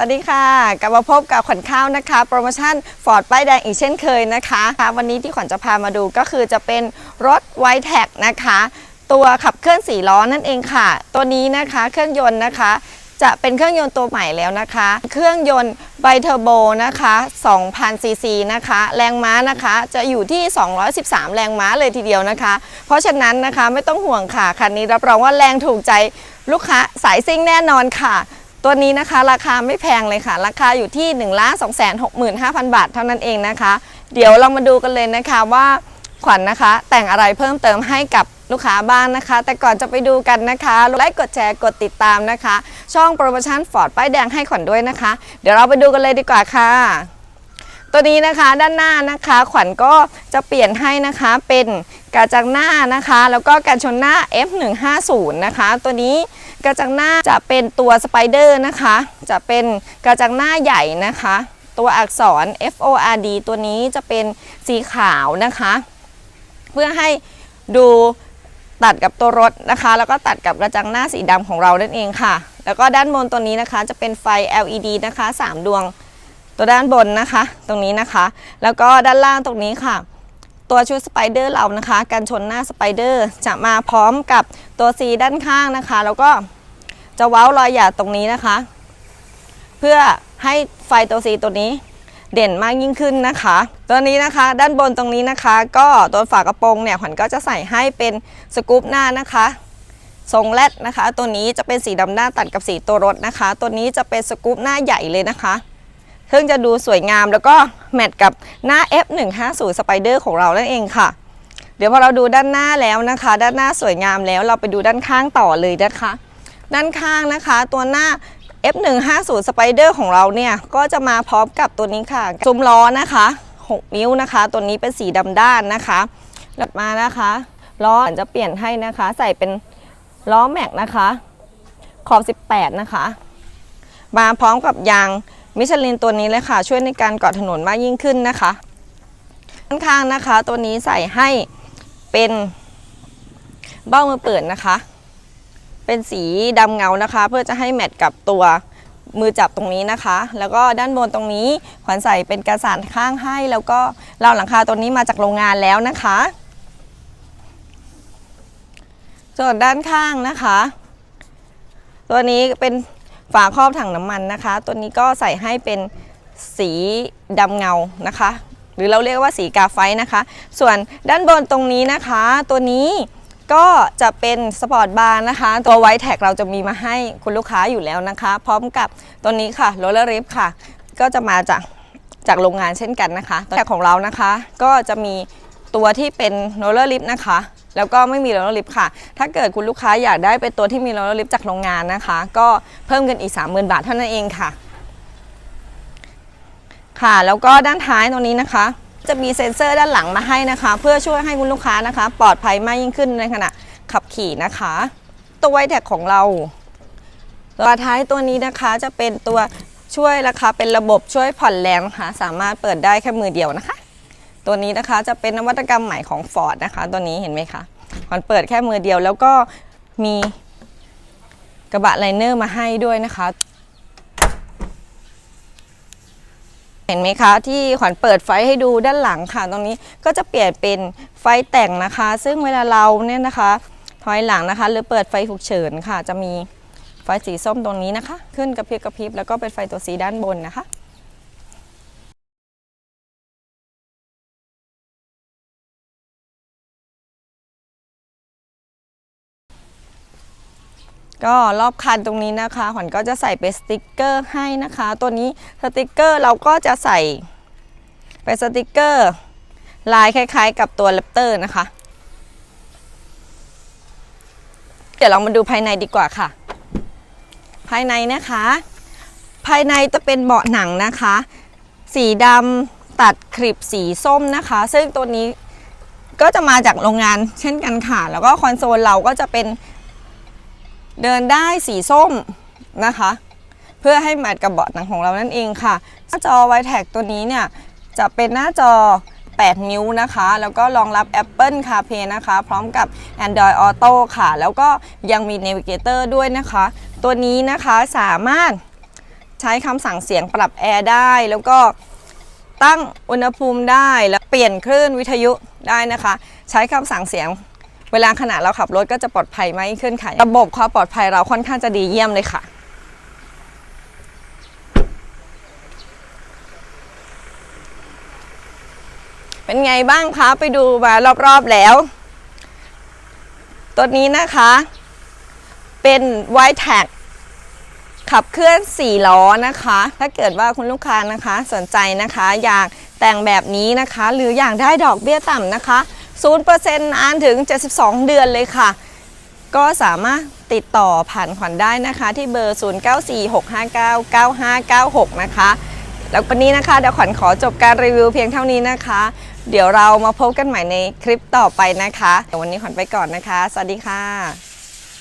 สวัสดีค่ะ กลับมาพบกับขวัญข้าวนะคะ โปรโมชั่นฟอร์ดป้ายแดงอีกเช่นเคยนะคะ วันนี้ที่ขวัญจะพามาดูก็คือจะเป็นรถไวแท็กนะคะ ตัวขับเคลื่อนสี่ล้อนั่นเองค่ะ ตัวนี้นะคะเครื่องยนต์นะคะ จะเป็นเครื่องยนต์ตัวใหม่แล้วนะคะ เครื่องยนต์ไบเทอร์โบนะคะ2,000ซีซีนะคะ แรงม้านะคะจะอยู่ที่ 213 แรงม้าเลยทีเดียวนะคะ เพราะฉะนั้นนะคะไม่ต้องห่วงค่ะ คันนี้รับรองว่าแรงถูกใจลูกค้าสายซิ่งแน่นอนค่ะ ตัวนี้นะคะราคาไม่แพงเลยค่ะ ราคาอยู่ที่1 2 6 5 0 0 0บาทเท่านั้นเองนะคะ เดี๋ยวเรามาดูกันเลยนะคะว่าขวัญนะคะ แต่งอะไรเพิ่มเติมให้กับลูกค้าบ้างนะคะ แต่ก่อนจะไปดูกันนะคะไลค์กดแชร์กดติดตามนะคะ ช่องโปรโมชั่นฟอร์ดป้ายแดงให้ขวัญด้วยนะคะ เดี๋ยวเราไปดูกันเลยดีกว่าค่ะ ตัวนี้นะคะด้านหน้านะคะ ขวัญก็จะเปลี่ยนให้นะคะเป็นกระจังหน้านะคะ แล้วก็การชนหน้า F150 นะคะ ตัวนี้กระจังหน้าจะเป็นตัวสไปเดอร์นะคะ จะเป็นกระจังหน้าใหญ่นะคะ ตัวอักษร FORD ตัวนี้จะเป็นสีขาวนะคะ เพื่อให้ดูตัดกับตัวรถนะคะ แล้วก็ตัดกับกระจังหน้าสีดำของเรานั่นเองค่ะ แล้วก็ด้านบนตัวนี้นะคะ จะเป็นไฟ LED นะคะ 3 ดวง ตัวด้านบนนะคะ ตรงนี้นะคะ แล้วก็ด้านล่างตรงนี้ค่ะ ตัวชุดสไปเดอร์เรานะคะการชนหน้าสไปเดอร์จะมาพร้อมกับตัวซีด้านข้างนะคะ แล้วก็จะเว้ารอยหยาดตรงนี้นะคะ เพื่อให้ไฟตัวซีตัวนี้เด่นมากยิ่งขึ้นนะคะ ตัวนี้นะคะ ด้านบนตรงนี้นะคะ ก็ตัวฝากระโปรงเนี่ยขวัญก็จะใส่ให้เป็นสกู๊ปหน้านะคะทรงแรดนะคะ ตัวนี้จะเป็นสีดำหน้าตัดกับสีตัวรถนะคะ ตัวนี้จะเป็นสกู๊ปหน้าใหญ่เลยนะคะ ซึ่งจะดูสวยงามแล้วก็แมทกับหน้า F150 Spider ของเรานั่นเองค่ะ เดี๋ยวพอเราดูด้านหน้าแล้วนะคะ ด้านหน้าสวยงามแล้วเราไปดูด้านข้างต่อเลยนะคะ ด้านข้างนะคะ ตัวหน้า F150 Spider ของเราเนี่ยก็จะมาพร้อมกับตัวนี้ค่ะซุ้มล้อนะคะ 6 นิ้วนะคะ ตัวนี้เป็นสีดำด้านนะคะแล้วมานะคะล้อจะเปลี่ยนให้นะคะ ใส่เป็นล้อแม็กนะคะ ขอบ 18 นะคะ มาพร้อมกับยาง มิชลินตัวนี้เลยค่ะ ช่วยในการเกาะถนนมากยิ่งขึ้นนะคะด้านข้างนะคะ ตัวนี้ใส่ให้เป็นเบ้ามือเปิดนะคะ เป็นสีดำเงานะคะ เพื่อจะให้แมทกับตัวมือจับตรงนี้นะคะ แล้วก็ด้านบนตรงนี้ขวัญใส่เป็นกระสานข้างให้ แล้วก็ราวหลังคาตัวนี้มาจากโรงงานแล้วนะคะ ส่วนด้านข้างนะคะ ตัวนี้เป็น ฝาครอบถังน้ำมันนะคะ ตัวนี้ก็ใส่ให้เป็นสีดำเงานะคะ หรือเราเรียกว่าสีกาไฟนะคะ ส่วนด้านบนตรงนี้นะคะ ตัวนี้ก็จะเป็นสปอร์ตบาร์นะคะ ตัวไวท์แท็กเราจะมีมาให้คุณลูกค้าอยู่แล้วนะคะ พร้อมกับตัวนี้ค่ะโรลเลอร์ริฟค่ะ ก็จะมาจากจากโรงงานเช่นกันนะคะตัวแท็กของเรานะคะ ก็จะมีตัวที่เป็นโรลเลอร์ลิฟนะคะ แล้วก็ไม่มีโรลเลอร์ลิฟค่ะ ถ้าเกิดคุณลูกค้าอยากได้เป็นตัวที่มีโรลเลอร์ลิฟจากโรงงานนะคะ ก็เพิ่มเงินอีก 30,000 บาทเท่านั้นเองค่ะ ค่ะ แล้วก็ด้านท้ายตรงนี้นะคะ จะมีเซ็นเซอร์ด้านหลังมาให้นะคะ เพื่อช่วยให้คุณลูกค้านะคะ ปลอดภัยมากยิ่งขึ้นในขณะขับขี่นะคะ ตัวไวแท็กของเราตัวท้ายตัวนี้นะคะจะเป็นตัวช่วยราคาเป็นระบบช่วยผ่อนแรงนะคะสามารถเปิดได้แค่มือเดียวนะคะ ตัวนี้นะคะจะเป็นนวัตกรรมใหม่ของ Ford นะคะ ตัวนี้เห็นไหมคะมันเปิดแค่มือเดียวแล้วก็มีกระบะไลเนอร์มาให้ด้วยนะคะ เห็นไหมคะที่ขวัญเปิดไฟให้ดูด้านหลังค่ะ ตรงนี้ก็จะเปลี่ยนเป็นไฟแต่งนะคะ ซึ่งเวลาเราเนี่ยนะคะถอยหลังนะคะ หรือเปิดไฟฉุกเฉินค่ะ จะมีไฟสีส้มตรงนี้นะคะ ขึ้นกระพริบกระพริบแล้วก็เป็นไฟตัวสีด้านบนนะคะ ก็รอบคันตรงนี้นะคะขวัญก็จะใส่เป็นสติกเกอร์ให้นะคะ ตัวนี้สติกเกอร์เราก็จะใส่เป็นสติกเกอร์ลายคล้าย ๆ กับตัวแรปเตอร์นะคะ เดี๋ยวเรามาดูภายในดีกว่าค่ะ ภายในนะคะ ภายในจะเป็นเบาะหนังนะคะ สีดำตัดคลิปสีส้มนะคะ ซึ่งตัวนี้ก็จะมาจากโรงงานเช่นกันค่ะ แล้วก็คอนโซลเราก็จะเป็น เดินได้สีส้มนะคะ เพื่อให้แมทกับเบาะหนังของเรานั่นเองค่ะหน้าจอ w i t e c ตัวนี้เนี่ยจะเป็นหน้าจอ 8 นิ้วนะคะ แล้วก็รองรับ Apple CarPlay นะคะ พร้อมกับ Android Auto ค่ะ แล้วก็ยังมี Navigator ด้วยนะคะ ตัวนี้นะคะสามารถใช้คำสั่งเสียงปรับแอร์ได้ แล้วก็ตั้งอุณหภูมิได้ แล้วเปลี่ยนคลื่นวิทยุได้นะคะ ใช้คำสั่งเสียง เวลาขณะเราขับรถก็จะปลอดภัยมากขึ้นค่ะ ระบบความปลอดภัยเราค่อนข้างจะดีเยี่ยมเลยค่ะเป็นไงบ้างคะไปดูมารอบๆแล้ว ตัวนี้นะคะ เป็น w i t e t a g ขับเคลื่อน 4 ล้อนะคะ ถ้าเกิดว่าคุณลูกค้านะคะสนใจนะคะ อยากแต่งแบบนี้นะคะ หรืออยากได้ดอกเบี้ยต่ำนะคะ 0%นานถึง 72 เดือนเลยค่ะ ก็สามารถติดต่อผ่านขวัญได้นะคะที่เบอร์ 0946599596 นะคะ แล้ววันนี้นะคะเดี๋ยวขวัญขอจบการรีวิวเพียงเท่านี้นะคะ เดี๋ยวเรามาพบกันใหม่ในคลิปต่อไปนะคะ วันนี้ขวัญไปก่อนนะคะ สวัสดีค่ะ